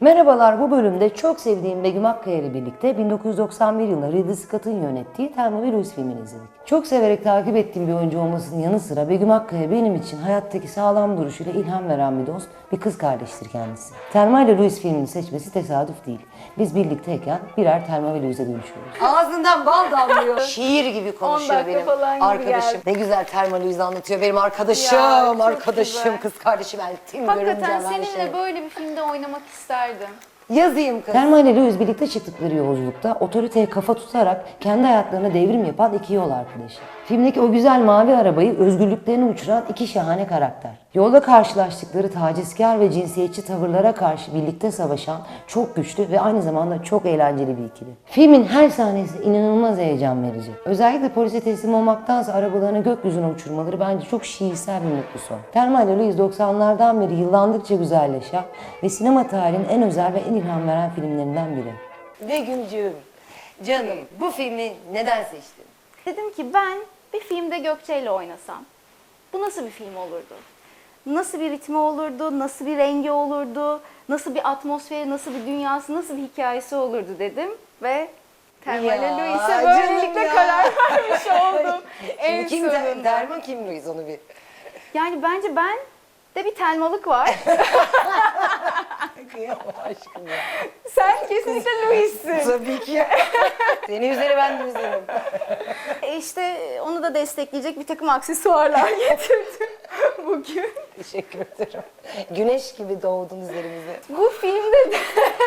Merhabalar bu bölümde çok sevdiğim Begüm Akkaya ile birlikte 1991 yılında Ridley Scott'ın yönettiği Louise filmini izledik. Çok severek takip ettiğim bir oyuncu olmasının yanı sıra Begüm Akkaya benim için hayattaki sağlam duruşuyla ilham veren bir dost, bir kız kardeştir kendisi. Thelma ile Louise filmini seçmesi tesadüf değil. Biz birlikteyken birer Thelma ve Louise'e dönüşüyoruz. Ağzından bal damlıyor. Şiir gibi konuşuyor dakika benim falan gibi arkadaşım. geldi. Ne güzel Thelma Louise anlatıyor benim arkadaşım, Ya, çok arkadaşım, güzel. kız kardeşim, eltim, Hakikaten görümcem, her seninle şey. böyle bir filmde oynamak isterdim. Yazayım kız. Thelma ile Louise birlikte çıktıkları yolculukta otoriteye kafa tutarak kendi hayatlarına devrim yapan iki yol arkadaşı. Filmdeki o güzel mavi arabayı özgürlüklerini uçuran iki şahane karakter. Yolda karşılaştıkları tacizkar ve cinsiyetçi tavırlara karşı birlikte savaşan çok güçlü ve aynı zamanda çok eğlenceli bir ikili. Filmin her sahnesi inanılmaz heyecan verici. Özellikle polise teslim olmaktansa arabalarını gökyüzüne uçurmaları bence çok şiirsel bir mutlu son. Thelma ile Louise 90'lardan beri yıllandıkça güzelleşen ve sinema tarihinin en özel ve en ilham veren filmlerinden biri. Begümcüğüm, canım bu filmi neden seçtin? Dedim ki ben bir filmde Gökçe ile oynasam. Bu nasıl bir film olurdu? Nasıl bir ritmi olurdu? Nasıl bir rengi olurdu? Nasıl bir atmosferi, nasıl bir dünyası, nasıl bir hikayesi olurdu dedim ve Louise'e canım böylelikle ya. karar vermiş oldum. en Kim sonunda. Derma kim Louise onu bir. Yani bence ben de bir telmalık var. Kıyamam aşkım ya. Sen kesinlikle Louise'sin. Tabii ki. Seni üzeri ben de üzerim. E işte onu da destekleyecek bir takım aksesuarlar getirdim bugün. Teşekkür ederim. Güneş gibi doğdun üzerimize. Bu filmde de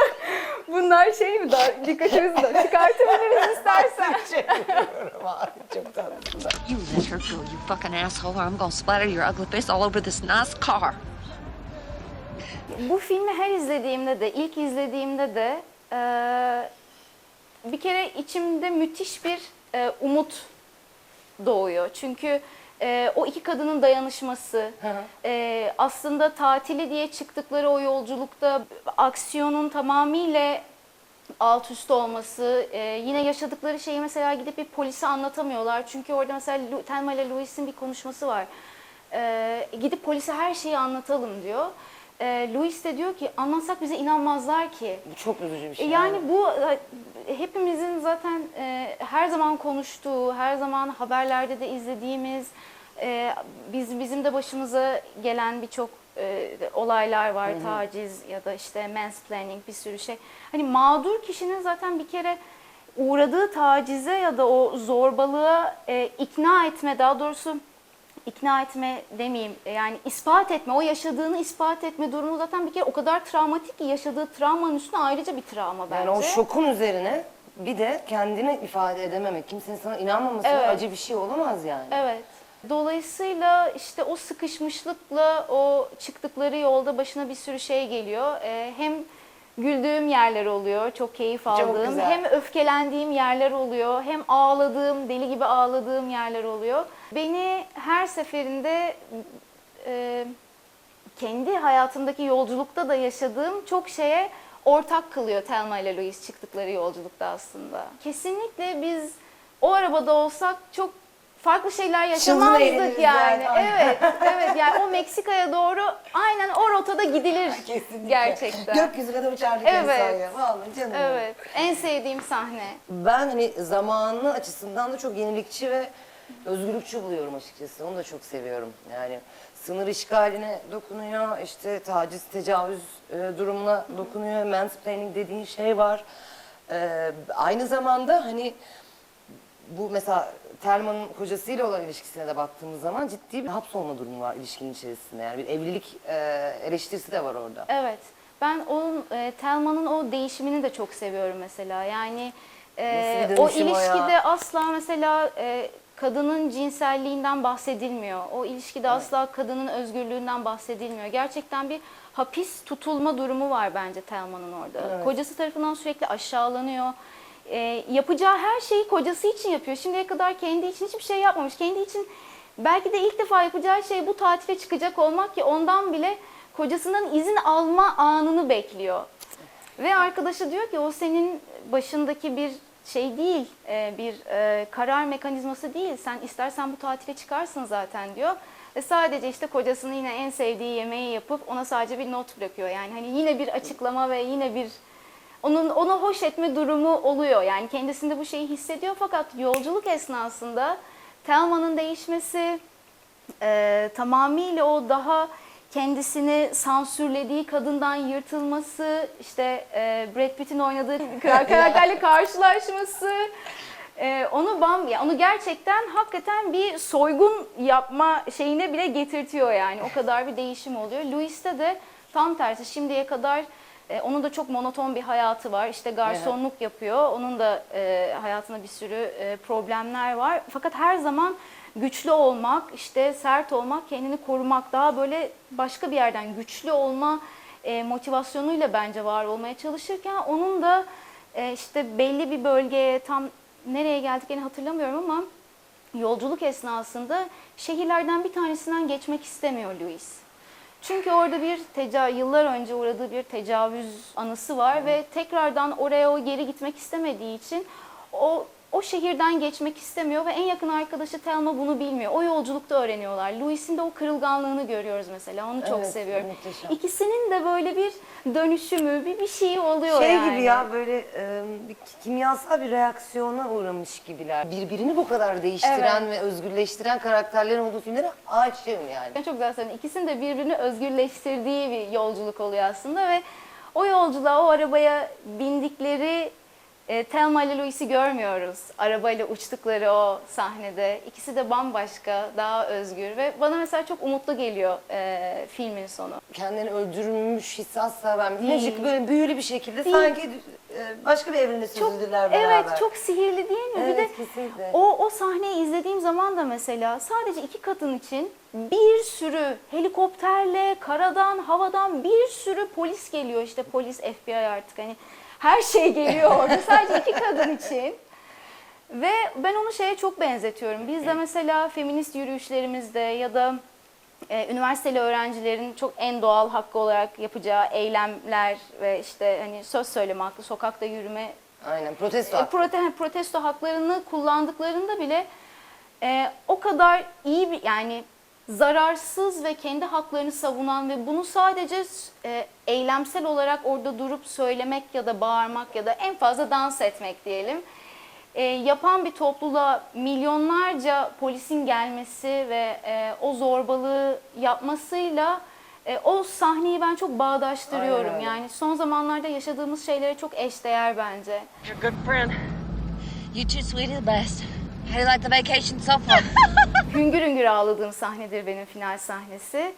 bunlar şey mi daha dikkatimizi de çıkartabiliriz istersen. Çeviriyorum abi çok tatlısın. You let her go, you fucking asshole, or I'm gonna splatter your ugly face all over this nice car. Bu filmi her izlediğimde de, ilk izlediğimde de eee, bir kere içimde müthiş bir eee, umut doğuyor. Çünkü eee, o iki kadının dayanışması, eee, aslında tatili diye çıktıkları o yolculukta aksiyonun tamamıyla alt üst olması, eee, yine yaşadıkları şeyi mesela gidip bir polise anlatamıyorlar. Çünkü orada mesela Thelma ile Louise'in bir konuşması var. Eee, gidip polise her şeyi anlatalım diyor. Eee Louis de diyor ki anlatsak bize inanmazlar ki. Bu çok üzücü bir E, şey. Yani bu e, hepimizin zaten e, her zaman konuştuğu, her zaman haberlerde de izlediğimiz, e, biz bizim de başımıza gelen birçok e, olaylar var, taciz ya da işte mansplaining bir sürü şey. Hani mağdur kişinin zaten bir kere uğradığı tacize ya da o zorbalığa e, ikna etme, daha doğrusu ikna etme demeyeyim e, yani ispat etme o yaşadığını ispat etme durumu zaten bir kere o kadar travmatik ki yaşadığı travmanın üstüne ayrıca bir travma bence. Yani o şokun üzerine bir de kendini ifade edememek, kimsenin sana inanmaması Evet. acı bir şey olamaz yani. Evet. Dolayısıyla işte o sıkışmışlıkla o çıktıkları yolda başına bir sürü şey geliyor. Ee, hem güldüğüm yerler oluyor, çok keyif aldığım, güzel. hem öfkelendiğim yerler oluyor, hem ağladığım, deli gibi ağladığım yerler oluyor. Beni her seferinde e, kendi hayatımdaki yolculukta da yaşadığım çok şeye ortak kılıyor Thelma ile Louise çıktıkları yolculukta aslında. Kesinlikle biz o arabada olsak çok farklı şeyler yaşamazdık yani. yani. Evet, evet yani o Meksika'ya doğru aynen o rotada gidilir Kesinlikle. gerçekten. Gökyüzüne de uçardık Evet. ya. Vallahi canım. Evet, en sevdiğim sahne. Ben hani zamanı açısından da çok yenilikçi ve özgürlükçü buluyorum açıkçası. Onu da çok seviyorum. Yani sınır işgaline dokunuyor, işte taciz, tecavüz e, durumuna dokunuyor, mansplaining dediğin şey var. E, aynı zamanda hani bu mesela Telman'ın kocasıyla olan ilişkisine de baktığımız zaman ciddi bir hapsolma durumu var ilişkinin içerisinde. Yani bir evlilik e, eleştirisi de var orada. Evet. Ben onun e, Telma'nın o değişimini de çok seviyorum mesela. Yani e, Nasıl bir o dönüşüm o ya? ilişkide asla mesela e, kadının cinselliğinden bahsedilmiyor. O ilişkide asla kadının özgürlüğünden bahsedilmiyor. Gerçekten bir hapis tutulma durumu var bence Telma'nın orada. Kocası tarafından sürekli aşağılanıyor. E, yapacağı her şeyi kocası için yapıyor. Şimdiye kadar kendi için hiçbir şey yapmamış. Kendi için belki de ilk defa yapacağı şey bu tatile çıkacak olmak ki ondan bile kocasından izin alma anını bekliyor. Ve arkadaşı diyor ki o senin başındaki bir şey değil, e, bir e, karar mekanizması değil. Sen istersen bu tatile çıkarsın zaten diyor. Ve sadece işte kocasının yine en sevdiği yemeği yapıp ona sadece bir not bırakıyor. Yani hani yine bir açıklama ve yine bir onun onu hoş etme durumu oluyor. Yani kendisinde bu şeyi hissediyor fakat yolculuk esnasında Thelma'nın değişmesi, e, tamamıyla o daha kendisini sansürlediği kadından yırtılması, işte e, Brad Pitt'in oynadığı kar- karakterle karşılaşması, e, onu bam, ya onu gerçekten hakikaten bir soygun yapma şeyine bile getirtiyor yani. O kadar bir değişim oluyor. Louis'te de tam tersi şimdiye kadar e, onun da çok monoton bir hayatı var. İşte garsonluk yapıyor. Onun da e, hayatında bir sürü e, problemler var. Fakat her zaman güçlü olmak, işte sert olmak, kendini korumak, daha böyle başka bir yerden güçlü olma e, motivasyonuyla bence var olmaya çalışırken onun da e, işte belli bir bölgeye tam nereye geldiklerini hatırlamıyorum ama yolculuk esnasında şehirlerden bir tanesinden geçmek istemiyor Louis. Çünkü orada bir teca yıllar önce uğradığı bir tecavüz anısı var ve tekrardan oraya o geri gitmek istemediği için o o şehirden geçmek istemiyor ve en yakın arkadaşı Thelma bunu bilmiyor. O yolculukta öğreniyorlar. Louis'in de o kırılganlığını görüyoruz mesela. Onu çok Evet, seviyorum. muhteşem. İkisinin de böyle bir dönüşümü, bir bir şeyi oluyor Şey yani. gibi ya böyle e, bir kimyasal bir reaksiyona uğramış gibiler. Birbirini bu kadar değiştiren ve özgürleştiren karakterlerin olduğu filmlere aşığım yani. Ben çok güzel söyledin. İkisinin de birbirini özgürleştirdiği bir yolculuk oluyor aslında ve o yolculuğa, o arabaya bindikleri e, Thelma ile Louis'i görmüyoruz. Arabayla uçtukları o sahnede. İkisi de bambaşka, daha özgür ve bana mesela çok umutlu geliyor e, filmin sonu. Kendini öldürülmüş hissatsa ben Değil. birazcık böyle büyülü bir şekilde Değil. sanki e, başka bir evrene süzüldüler beraber. evet, çok sihirli değil mi? bir Evet, de kesinlikle. o o sahneyi izlediğim zaman da mesela sadece iki kadın için bir sürü helikopterle, karadan, havadan bir sürü polis geliyor işte polis, FBI artık hani her şey geliyor orada sadece iki kadın için. Ve ben onu şeye çok benzetiyorum. Biz de mesela feminist yürüyüşlerimizde ya da e, üniversiteli öğrencilerin çok en doğal hakkı olarak yapacağı eylemler ve işte hani söz söyleme hakkı, sokakta yürüme Aynen protesto. e, hakkı. prote- protesto haklarını kullandıklarında bile e, o kadar iyi bir yani zararsız ve kendi haklarını savunan ve bunu sadece e, eylemsel olarak orada durup söylemek ya da bağırmak ya da en fazla dans etmek diyelim e, yapan bir topluluğa milyonlarca polisin gelmesi ve e, o zorbalığı yapmasıyla e, o sahneyi ben çok bağdaştırıyorum. Aynen. Yani son zamanlarda yaşadığımız şeylere çok eşdeğer bence. You're a good friend. You two sweetie the best. How do you like the vacation so far? Hüngür hüngür ağladığım sahnedir benim final sahnesi.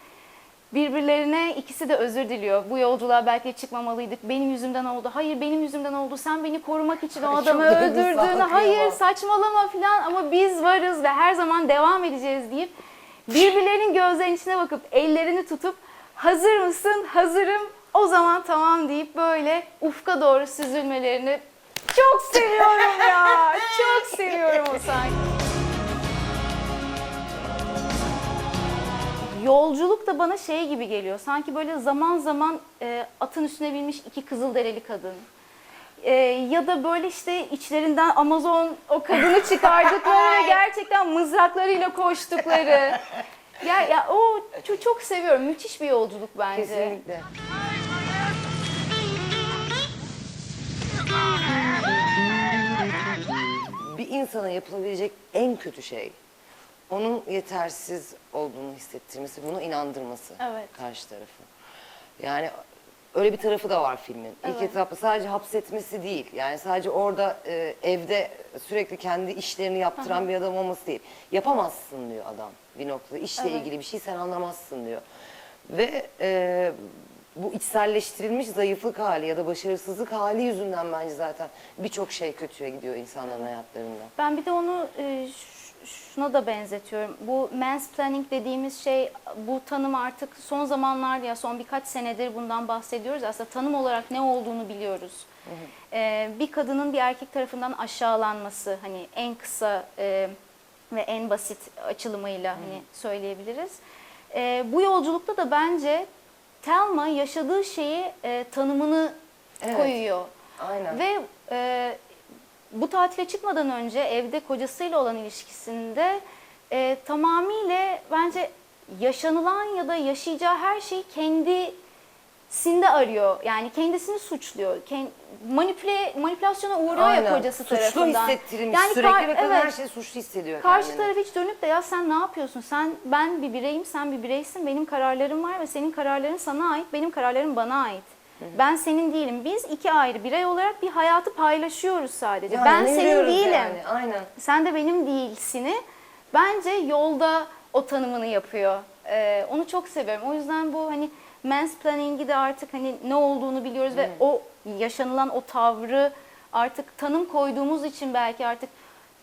Birbirlerine ikisi de özür diliyor. Bu yolculuğa belki çıkmamalıydık. Benim yüzümden oldu. Hayır benim yüzümden oldu. Sen beni korumak için o Ay, adamı çok öldürdün. Hayır saçmalama falan ama biz varız ve her zaman devam edeceğiz deyip birbirlerinin gözlerinin içine bakıp ellerini tutup hazır mısın? Hazırım. O zaman tamam deyip böyle ufka doğru süzülmelerini çok seviyorum ya. Çok seviyorum o sahneyi. Yolculuk da bana şey gibi geliyor. Sanki böyle zaman zaman e, atın üstüne binmiş iki kızılderili kadın. E, ya da böyle işte içlerinden Amazon o kadını çıkardıkları ve gerçekten mızraklarıyla koştukları. Ya, ya o çok, çok seviyorum. Müthiş bir yolculuk bence. Kesinlikle. Bir insana yapılabilecek en kötü şey onun yetersiz olduğunu hissettirmesi, bunu inandırması Evet. karşı tarafı. Yani öyle bir tarafı da var filmin. İlk etapta sadece hapsetmesi değil. Yani sadece orada e, evde sürekli kendi işlerini yaptıran bir adam olması değil. Yapamazsın diyor adam bir noktada. İşle ilgili bir şey sen anlamazsın diyor. Ve e, bu içselleştirilmiş zayıflık hali ya da başarısızlık hali yüzünden bence zaten birçok şey kötüye gidiyor insanların hayatlarında. Ben bir de onu e, şuna da benzetiyorum. Bu mansplaining dediğimiz şey bu tanım artık son zamanlar ya son birkaç senedir bundan bahsediyoruz. Aslında tanım olarak ne olduğunu biliyoruz. E, bir kadının bir erkek tarafından aşağılanması hani en kısa e, ve en basit açılımıyla hani söyleyebiliriz. E, bu yolculukta da bence Thelma yaşadığı şeyi e, tanımını Evet. koyuyor. Aynen. Ve e, bu tatile çıkmadan önce evde kocasıyla olan ilişkisinde e, tamamıyla bence yaşanılan ya da yaşayacağı her şeyi kendisinde arıyor. Yani kendisini suçluyor. Kend, manipüle manipülasyona uğruyor ya kocası Suçlu tarafından. hissettirilmiş Yani sürekli ve kadın evet. her şeyi suçlu hissediyor Karşı kendini. taraf hiç dönüp de ya sen ne yapıyorsun? Sen ben bir bireyim, sen bir bireysin. Benim kararlarım var ve senin kararların sana ait, benim kararlarım bana ait. Ben senin değilim. Biz iki ayrı birey olarak bir hayatı paylaşıyoruz sadece. Yani ben senin değilim. Yani. Aynen. Sen de benim değilsini. Bence yolda o tanımını yapıyor. Ee, onu çok seviyorum. O yüzden bu hani mansplaining'i de artık hani ne olduğunu biliyoruz ve o yaşanılan o tavrı artık tanım koyduğumuz için belki artık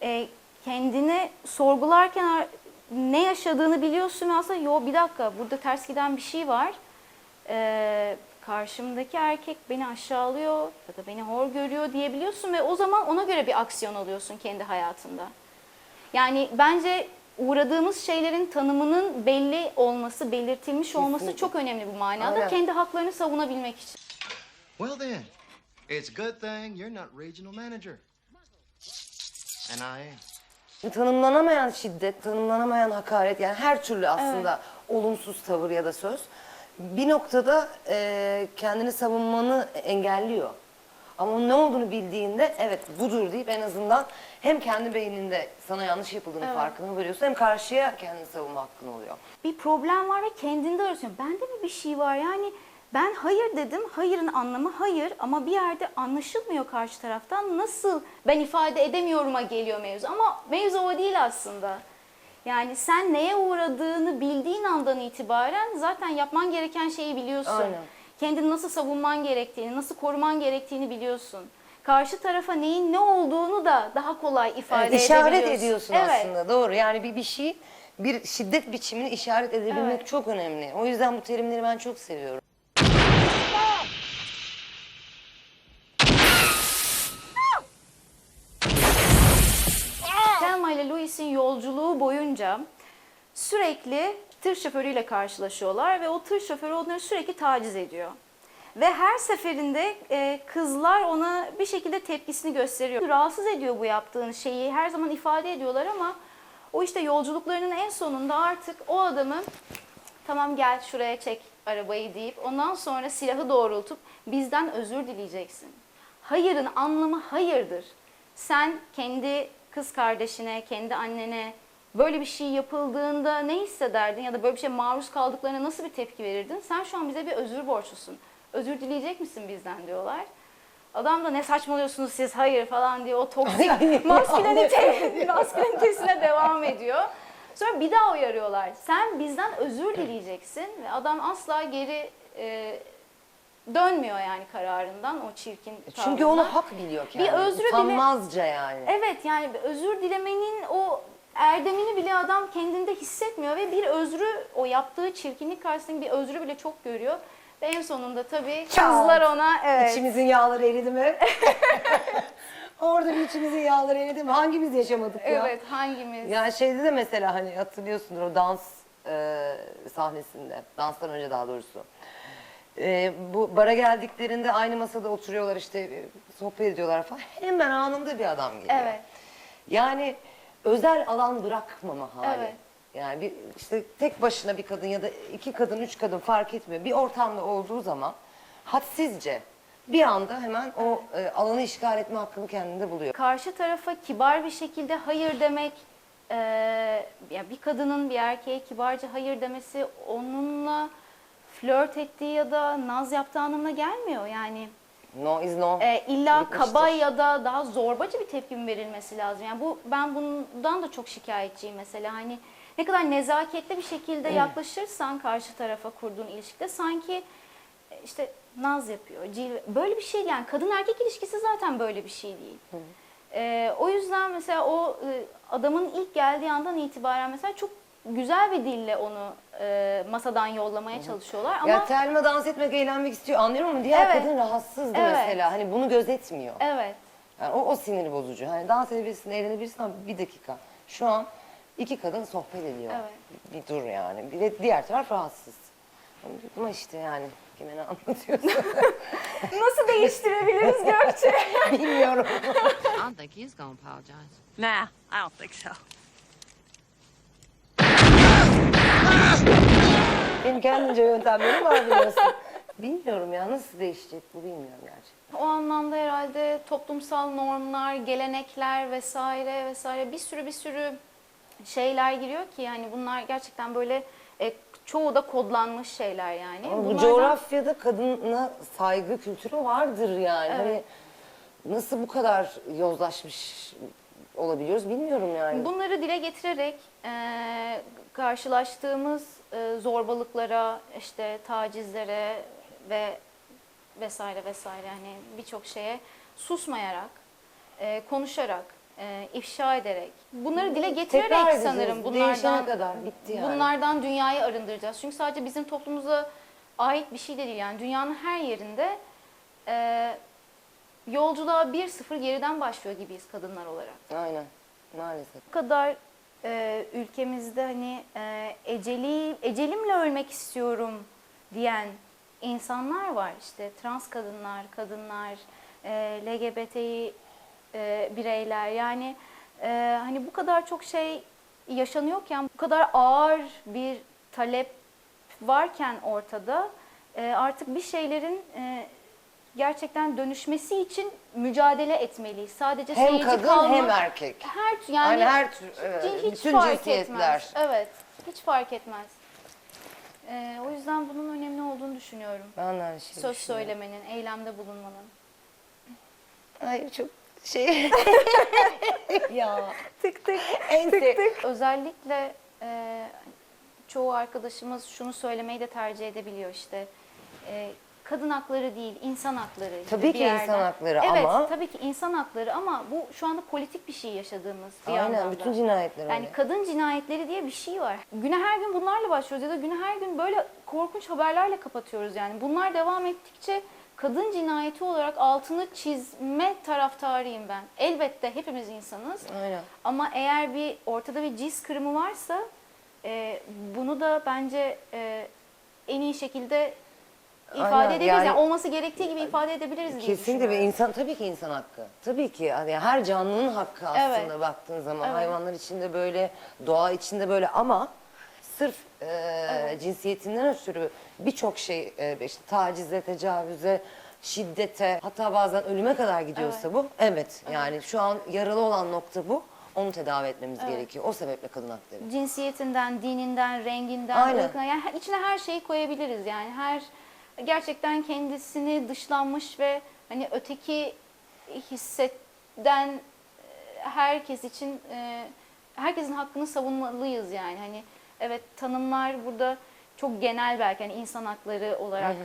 e, kendini sorgularken ar- ne yaşadığını biliyorsun ve aslında yo bir dakika burada ters giden bir şey var. Ee, karşımdaki erkek beni aşağılıyor ya da beni hor görüyor diyebiliyorsun ve o zaman ona göre bir aksiyon alıyorsun kendi hayatında. Yani bence uğradığımız şeylerin tanımının belli olması, belirtilmiş olması çok önemli bu manada. Aynen. Kendi haklarını savunabilmek için. Well then, it's a good thing you're not regional manager. And I am. Tanımlanamayan şiddet, tanımlanamayan hakaret yani her türlü aslında olumsuz tavır ya da söz bir noktada e, kendini savunmanı engelliyor. Ama onun ne olduğunu bildiğinde evet budur deyip en azından hem kendi beyninde sana yanlış yapıldığını farkına varıyorsun hem karşıya kendini savunma hakkın oluyor. bir problem var ve kendinde arıyorsun. Bende mi bir şey var? Yani ben hayır dedim. Hayırın anlamı hayır ama bir yerde anlaşılmıyor karşı taraftan. Nasıl ben ifade edemiyorum'a geliyor mevzu. Ama mevzu o değil aslında. Yani sen neye uğradığını bildiğin andan itibaren zaten yapman gereken şeyi biliyorsun. Aynen. Kendini nasıl savunman gerektiğini, nasıl koruman gerektiğini biliyorsun. Karşı tarafa neyin ne olduğunu da daha kolay ifade Evet, işaret edebiliyorsun. ediyorsun Evet. aslında doğru. Yani bir bir şey bir şiddet biçimini işaret edebilmek Evet. çok önemli. O yüzden bu terimleri ben çok seviyorum. Thelma ile Louis'in yolculuğu boyunca sürekli tır şoförüyle karşılaşıyorlar ve o tır şoförü onları sürekli taciz ediyor. Ve her seferinde e, kızlar ona bir şekilde tepkisini gösteriyor. Rahatsız ediyor bu yaptığın şeyi her zaman ifade ediyorlar ama o işte yolculuklarının en sonunda artık o adamı tamam gel şuraya çek arabayı deyip ondan sonra silahı doğrultup bizden özür dileyeceksin. Hayırın anlamı hayırdır. Sen kendi kız kardeşine, kendi annene böyle bir şey yapıldığında ne hissederdin ya da böyle bir şey maruz kaldıklarına nasıl bir tepki verirdin? Sen şu an bize bir özür borçlusun. Özür dileyecek misin bizden diyorlar. Adam da ne saçmalıyorsunuz siz hayır falan diye o toksik maskülenite, maskülenitesine devam ediyor. Sonra bir daha uyarıyorlar. Sen bizden özür dileyeceksin ve adam asla geri e, dönmüyor yani kararından o çirkin Çünkü tavrından. onu hak biliyor kendini. Bir özrü bile- Utanmazca yani. Evet yani özür dilemenin o erdemini bile adam kendinde hissetmiyor ve bir özrü o yaptığı çirkinlik karşısında bir özrü bile çok görüyor. Ve en sonunda tabii kızlar ona evet. İçimizin yağları eridi mi? Orada bir içimizin yağları eridi mi? Hangimiz yaşamadık ya? Evet hangimiz? Yani şeyde de mesela hani hatırlıyorsundur o dans e, sahnesinde. Danstan önce daha doğrusu. E, bu bara geldiklerinde aynı masada oturuyorlar işte e, sohbet ediyorlar falan. Hemen anında bir adam geliyor. Evet. Yani özel alan bırakmama hali. Evet. Yani bir işte tek başına bir kadın ya da iki kadın, üç kadın fark etmiyor. Bir ortamda olduğu zaman hadsizce bir anda hemen o e, alanı işgal etme hakkını kendinde buluyor. Karşı tarafa kibar bir şekilde hayır demek, e, ya bir kadının bir erkeğe kibarca hayır demesi onunla flört ettiği ya da naz yaptığı anlamına gelmiyor. Yani No is no. e, illa kaba ya da daha zorbaca bir tepki mi verilmesi lazım? Yani bu ben bundan da çok şikayetçiyim mesela. Hani ne kadar nezaketli bir şekilde yaklaşırsan karşı tarafa kurduğun ilişkide sanki e, işte naz yapıyor, cilve. Böyle bir şey yani kadın erkek ilişkisi zaten böyle bir şey değil. E, o yüzden mesela o e, adamın ilk geldiği andan itibaren mesela çok güzel bir dille onu e, masadan yollamaya çalışıyorlar ama Ya Telma dans etmek, eğlenmek istiyor anlıyorum ama diğer Evet. kadın rahatsızdı Evet. mesela. Hani bunu gözetmiyor. evet Yani o, o sinir bozucu. Hani dans edebilirsin, eğlenebilirsin ama bir dakika. Şu an iki kadın sohbet ediyor. Evet. Bir dur yani. Bir de diğer taraf rahatsız. Ama işte yani kime ne anlatıyorsun nasıl değiştirebiliriz Gökçe? bilmiyorum. I don't think he's gonna apologize. Nah, I don't think so. Benim kendince yöntemlerim var biliyorsun. Bilmiyorum ya nasıl değişecek bu bilmiyorum gerçekten. O anlamda herhalde toplumsal normlar, gelenekler vesaire vesaire bir sürü bir sürü şeyler giriyor ki yani bunlar gerçekten böyle e, çoğu da kodlanmış şeyler yani. Ama bu Bunlardan- coğrafyada kadına saygı kültürü vardır yani. Hani nasıl bu kadar yozlaşmış olabiliyoruz bilmiyorum yani. Bunları dile getirerek e, karşılaştığımız e, zorbalıklara, işte tacizlere ve vesaire vesaire hani birçok şeye susmayarak, e, konuşarak, e, ifşa ederek, bunları dile getirerek Tekrar edeceğiz. sanırım Değişene bunlardan kadar bitti yani. bunlardan dünyayı arındıracağız. Çünkü sadece bizim toplumumuza ait bir şey de değil yani dünyanın her yerinde e, yolculuğa bir sıfır geriden başlıyor gibiyiz kadınlar olarak Aynen maalesef. bu kadar e, ülkemizde hani e, eceli ecelimle ölmek istiyorum diyen insanlar var. İşte trans kadınlar, kadınlar, e, LGBTİ e, bireyler. Yani e, hani bu kadar çok şey yaşanıyorken bu kadar ağır bir talep varken ortada e, artık bir şeylerin e, gerçekten dönüşmesi için mücadele etmeliyiz. Sadece Hem seyirci kadın kalmak- hem erkek. her yani Yani her tür, e, hiç bütün fark cinsiyetler. etmez. Evet, hiç fark etmez. Ee, o yüzden bunun önemli olduğunu düşünüyorum. Ben de aynı şeyi Söz söylemenin, eylemde bulunmanın. Ay çok şey. ya. Tık tık. En se- Özellikle e, çoğu arkadaşımız şunu söylemeyi de tercih edebiliyor işte. E, kadın hakları değil, insan hakları. Tabii bir ki yerden. insan hakları evet, ama- tabii ki insan hakları ama bu şu anda politik bir şey yaşadığımız bir Aynen yandan da. bütün cinayetler Yani öyle. kadın cinayetleri diye bir şey var. Güne her gün bunlarla başlıyoruz ya da güne her gün böyle korkunç haberlerle kapatıyoruz yani. Bunlar devam ettikçe kadın cinayeti olarak altını çizme taraftarıyım ben. Elbette hepimiz insanız. Aynen. Ama eğer bir ortada bir cis kırımı varsa e, bunu da bence e, en iyi şekilde ifade Aynen, edebiliriz. yani- Yani, olması gerektiği gibi ifade edebiliriz diye Kesinlikle ve insan tabii ki insan hakkı. Tabii ki yani her canlının hakkı aslında Evet. baktığın zaman Evet. hayvanlar içinde böyle, doğa içinde böyle ama sırf e, cinsiyetinden ötürü birçok şey e, işte tacize, tecavüze, şiddete hatta bazen ölüme kadar gidiyorsa Evet. bu evet yani şu an yaralı olan nokta bu. Onu tedavi etmemiz gerekiyor. O sebeple kadın hakları. cinsiyetinden, dininden, renginden, ırkına yani içine her şeyi koyabiliriz yani her gerçekten kendisini dışlanmış ve hani öteki hisseden e, herkes için e, herkesin hakkını savunmalıyız yani hani evet tanımlar burada çok genel belki hani insan hakları olarak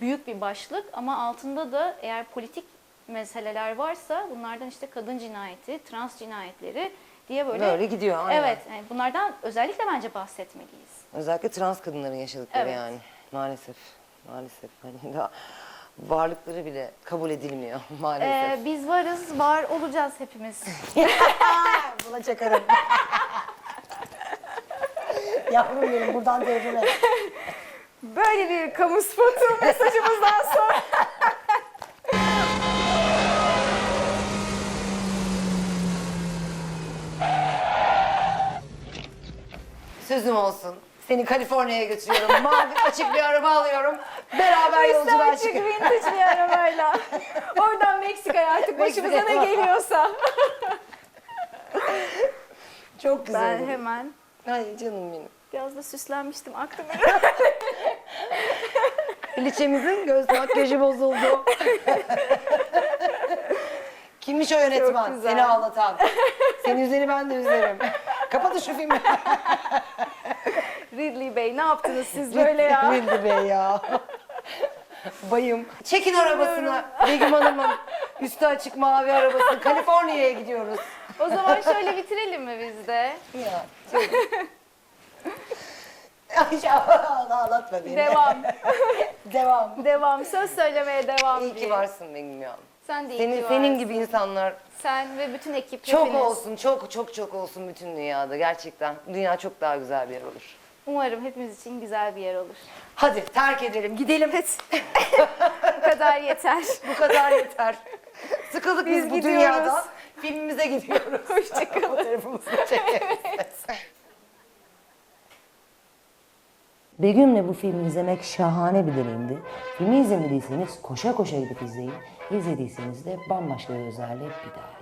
büyük bir başlık ama altında da eğer politik meseleler varsa bunlardan işte kadın cinayeti, trans cinayetleri diye böyle Böyle gidiyor, aynen. Evet, yani bunlardan özellikle bence bahsetmeliyiz. Özellikle trans kadınların yaşadıkları Evet. yani maalesef. Maalesef hani daha varlıkları bile kabul edilmiyor maalesef. Ee, biz varız, var olacağız hepimiz. Buna çakarım. Yavrum benim buradan devrime. Böyle bir kamu spotu mesajımızdan sonra. Sözüm olsun. Seni Kaliforniya'ya götürüyorum. Mavi açık bir araba alıyorum. Beraber yolculuğa Açık çıkıyoruz. vintage bir arabayla. Oradan Meksika'ya artık başımıza ne Meksika'ya. geliyorsa. Çok güzel Ben olur. hemen Ay canım benim. biraz da süslenmiştim aklım. Liçemizin göz makyajı bozuldu. Kimmiş o yönetmen? Güzel. Seni ağlatan. Senin üzeri ben de üzerim. Kapatın şu filmi. Ridley Bey ne yaptınız siz böyle ya? Bildi Bey ya. Bayım. Çekin arabasını Begüm Hanım'ın üstü açık mavi arabasını. Kaliforniya'ya gidiyoruz. O zaman şöyle bitirelim mi biz de? Ya. Ay Allah ağlatma beni. Devam. Devam. Devam. Söz söylemeye devam İyi ki diye. varsın Begüm ya. Sen de iyi Senin, ki senin varsın. gibi insanlar Sen ve bütün ekip çok hepiniz. olsun, çok çok çok olsun bütün dünyada gerçekten. Dünya çok daha güzel bir yer olur. Umarım hepimiz için güzel bir yer olur. Hadi terk edelim, gidelim. Bu kadar yeter. Bu kadar yeter. Sıkıldık biz, Biz bu gidiyoruz. dünyadan. Filmimize gidiyoruz. Hoşçakalın. Fotoğrafımızı çekeriz. Begüm'le bu filmi izlemek şahane bir deneyimdi. Filmi izlemediyseniz koşa koşa gidip izleyin. İzlediyseniz de bambaşka gözlerle bir daha.